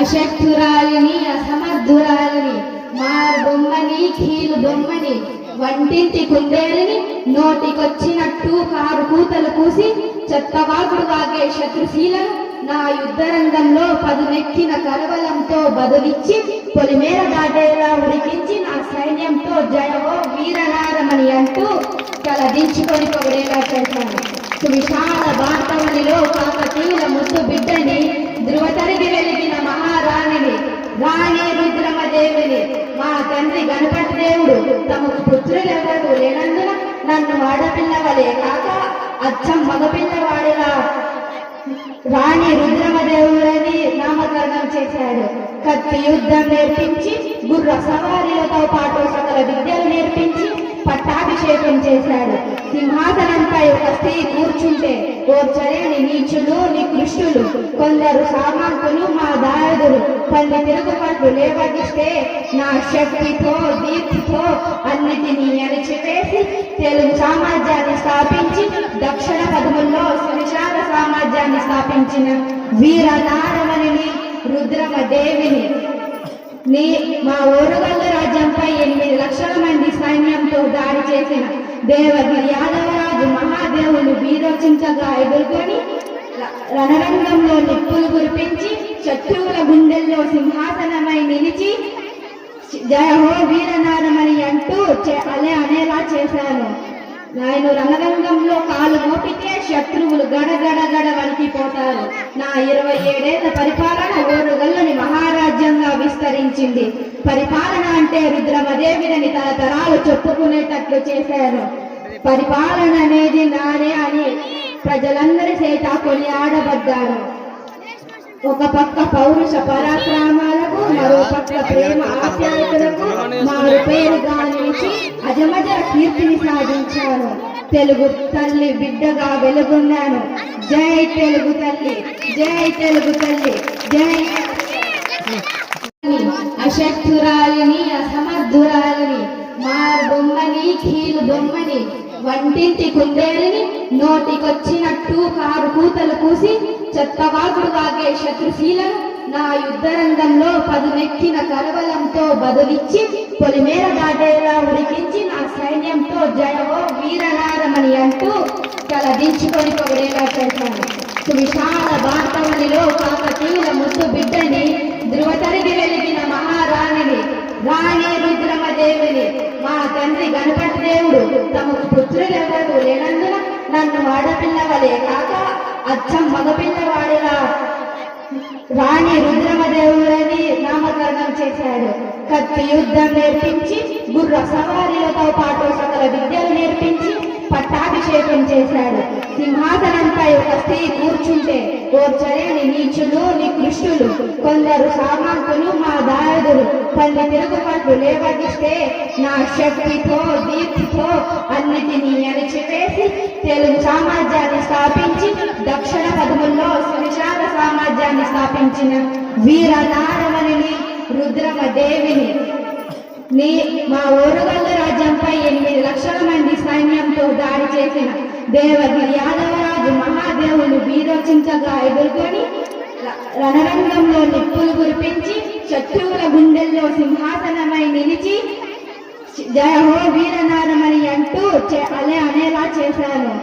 అశక్తురాలిని అసమర్థురాలిని మా బొమ్మని కీలు బొమ్మని వంటింటి కుందేలిని నోటికొచ్చినట్టు కారు కూతలు కూసి చెత్తవాకుడు వాగే శత్రుశీలను నా యుద్ధరంగంలో పదునెక్కిన కరవలంతో బదులిచ్చి పొలిమేర దాటేలా ఉడికించి నా సైన్యంతో జయవో వీరనారమని అంటూ తలదించుకొని పొగడేలా చేశాను. సువిశాల భారతవనిలో కాకతీయుల ముద్దు బిడ్డని ధృవతరి మహారాణిని రాణి రుద్రమదేవిని. మా తండ్రి గణపతి దేవుడు తమకు పుత్రులెవరు లేనందున నన్ను ఆడపిల్లవలే కాక అచ్చం మగపిల్లవాడిలా రాణి రుద్రమదేవుడని నామకరణం చేశాడు. కత్తి యుద్ధం నేర్పించి గుర్ర సవారీలతో పాటు సకల విద్యలు నేర్పించి పట్టాభిషేకం చేశాడు. సింహాసనంపై ఒక స్త్రీ కూర్చుంటే ఓ చర్యని నీచులు నికృష్టులు కొందరు సామంతులు మా తిరుగుబాటు లేవగిస్తే నా శక్తితో దీప్తితో అన్నిటినీ అణిచివేసి తెలుగు సామ్రాజ్యాన్ని స్థాపించి దక్షిణ పదముల్లో సువిశాల సామ్రాజ్యాన్ని స్థాపించిన వీర నారమణిని రుద్రమ దేవిని నీ మా ఓరుగల్ల రాజ్యంపై ఎనిమిది లక్షల మంది సైన్యంతో దాడి చేసిన దేవగిరి యాదవరాజు మహాదేవుని వీరోచించగా ఎదుర్కొని రణరంగంలో నిప్పులు కురిపించి శత్రువుల గుండెల్లో సింహాసనమై నిలిచి జయ హో వీరనారమని అంటూ అలే అనేలా చేశాను నేను రణరంగంలో కాలు మోపితే శత్రువులు గడగడ గడ వణికిపోతారు. నా ఇరవై ఏడేళ్ళ పరిపాలన ఓరుగల్లని మహారాజ్యంగా విస్తరించింది. పరిపాలన అంటే రుద్రమదేవిని తరతరాలు చెప్పుకునేటట్లు చేశాను పరిపాలన అనేది నానే అని ప్రజలందరి చేత కొనియాడబడ్డారు. ఒక పక్క పౌరుష పరాక్రమాలకు మరో పక్క ప్రేమ ఆప్యాయతలకు మారు పేరుగా నిలిచి అజమజ కీర్తిని సాధించాను. తెలుగు తల్లి బిడ్డగా వెలుగున్నాను. జై తెలుగు తల్లి జై తెలుగు తల్లి జై అశక్తురాలిని అసమర్థురాలిని మారు బొమ్మని కీలు బొమ్మని వంటింటి కుందేలిని నోటికొచ్చినట్టు కారు కూతలు కూసి చెత్తవాగుడు వాగే శత్రుశీలను నా యుద్ధ రంగంలో పదునెక్కిన కరవలంతో బదులిచ్చి పొలిమేర దాటేలా ఉడికించి నా సైన్యంతో జయవో వీరనారమని అంటూ తలదించుకొని పొగడేలా చేశాను. సువిశాల భారతవనిలో కాకతీయుల ముద్దు బిడ్డని ధృవతరిగి వెలిగిన మహారాణిని రాణి రుద్రమదేవిని మా తండ్రి నన్ను ఆడపిల్లవలే కాక అచ్చం మగపిల్లవాడిలా. రాణి రుద్రమదేవుడని నామకరణం చేశాడు. కత్తి యుద్ధం నేర్పించి గుర్ర సవారీలతో పాటు సకల విద్యలు నేర్పించి పట్టాభిషేకం చేశాడు. సింహాసనంపై ఒక స్త్రీ కూర్చుంటే ఓర్చలేని నీచులు నికృష్టులు కొందరు సామంతులు మా దాయదులు తిరుగుబాట్లు లేవగిస్తే నా శక్తితో దీప్తితో అన్నిటినీ అణిచివేసి తెలుగు సామ్రాజ్యాన్ని స్థాపించి దక్షిణ పదముల్లో సువిశాల సామ్రాజ్యాన్ని స్థాపించిన వీర నారవణిని రుద్రమ దేవిని నీ మా ఓరుగల్లు రాజ్యంపై ఎనిమిది లక్షల మంది సైన్యంతో దాడి చేసిన దేవగిరి యాదవరాజు మహాదేవులు వీరోచించగా ఎదుర్కొని రణరంగంలో నిప్పులు కురిపించి శత్రువుల గుండెల్లో సింహాసనమై నిలిచి జయ హో వీరనారమని అంటూ అలే అనేలా చేశాను.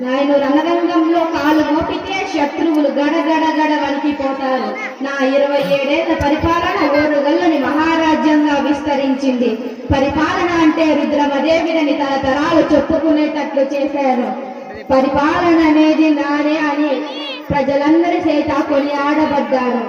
నేను రణరంగంలో కాలు మోపితే శత్రువులు గడగడ గడ వణికిపోతారు. నా ఇరవై ఏడేళ్ళ పరిపాలన ఓరుగల్లుని మహారాజ్యంగా విస్తరించింది. పరిపాలన అంటే రుద్రమదేవిని తరతరాలు చెప్పుకునేటట్లు చేశాను. పరిపాలన అనేది నానే అని ప్రజలందరి చేత కొనియాడబడ్డారు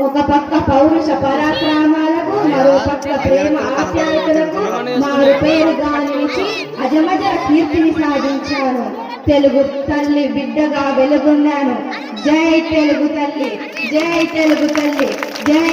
ఒక పక్క పౌరుష పరాక్రమాలకు మరో పక్క ప్రేమ ఆప్యాయతలకు మారు పేరుగా నిలిచి అజమజర కీర్తిని సాధించాను తెలుగు తల్లి బిడ్డగా వెలుగున్నాను జై తెలుగు తల్లి జై తెలుగు తల్లి జై